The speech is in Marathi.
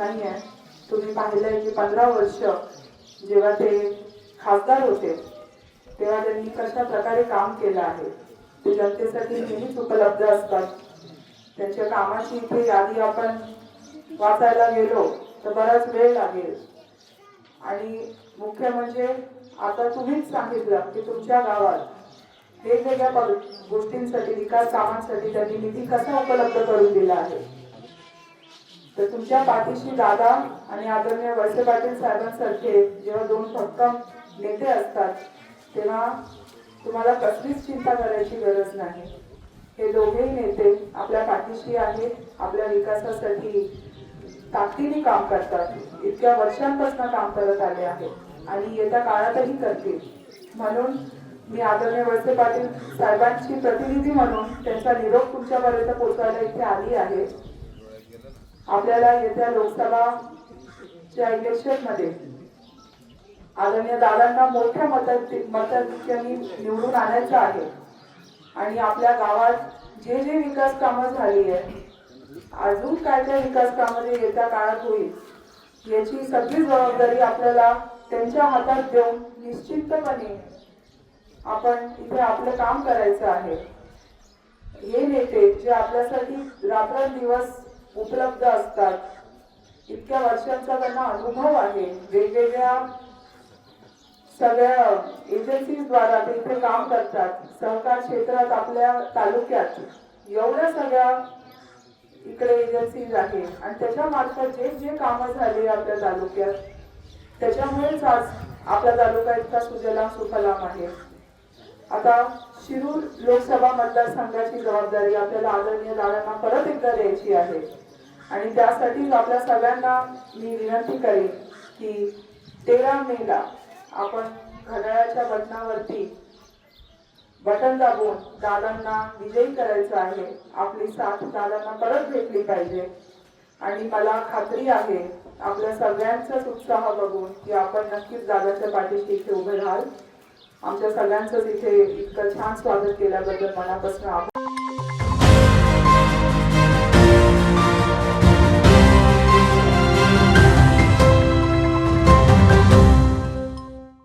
नाही आहे. तुम्ही पाहिलंय की पंधरा वर्ष जेव्हा ते खासदार होते तेव्हा त्यांनी कशा प्रकारे काम केलं आहे? ते जनतेसाठी नेहमीच उपलब्ध असतात. त्यांच्या कामाची इथे यादी आपण वाचायला गेलो तर बराच वेळ लागेल. आणि मुख्य म्हणजे आता तुम्हीच सांगितलं की तुमच्या गावात वेगवेगळ्या गोष्टींसाठी विकास कामांसाठी त्यांनी निधी कसा उपलब्ध करून दिला आहे? तर तुमच्या पाठीशी दादा आणि आदरणीय वळसे पाटील साहेबांसारखे जेव्हा दोन भक्कम नेते असतात तेव्हा तुम्हाला कसलीच चिंता करायची गरज नाही. हे दोघेही नेते आपल्या पाठीशी आहेत आपल्या विकासासाठी ताकदीने काम करतात. इतक्या वर्षांपासून काम करत आले आहेत आणि येत्या काळातही करतील. म्हणून मी आदरणीय वळसे पाटील साहेबांची प्रतिनिधी म्हणून त्यांचा निरोप तुमच्यापर्यंत पोहोचवायला इथे आली आहे. आपल्याला येत्या लोकसभाच्या इलेक्शनमध्ये आदरणीय दादांना मोठ्या मतांची मताधिक्याने निवडून आणायचं आहे. आणि आपल्या गावात जे जे विकास कामं झाली आहे अजून काय काय विकास कामं जे येत्या काळात होईल याची सगळी जबाबदारी आपल्याला त्यांच्या हातात देऊन निश्चितपणे आपण इथे आपलं काम करायचं आहे. हे नेते जे आपल्यासाठी रात्रंदिवस उपलब्ध असतात. इतक्या वर्षांचा त्यांना अनुभव आहे. वेगवेगळ्या सगळ्या एजन्सीद्वारा ते इथे काम करतात. सहकार क्षेत्रात आपल्या तालुक्यात एवढ्या सगळ्या इकडे एजन्सीज आहे आणि त्याच्या मार्फत जे जे कामं झाली आपल्या तालुक्यात त्याच्यामुळेच आज आपला तालुका इतका सुजलाम सुफलाम आहे. आता शिरूर लोकसभा मतदारसंघाची जबाबदारी आपल्याला आदरणीय दादांना परत एकदा द्यायची आहे. आणि त्यासाठी आपल्या सगळ्यांना मी विनंती करेन की तेरा मेला आपण घड्याळाच्या बटनावरती बटन दाबून दादांना विजयी करायचं आहे. आपली साथ दादांना परत भेटली पाहिजे. आणि मला खात्री आहे आपल्या सगळ्यांचाच उत्साह बघून की आपण नक्कीच दादाच्या पाठीशी इथे उभे राहाल. आमच्या सगळ्यांचं तिथे इतकं छान स्वागत केल्याबद्दल मनापासून आभार.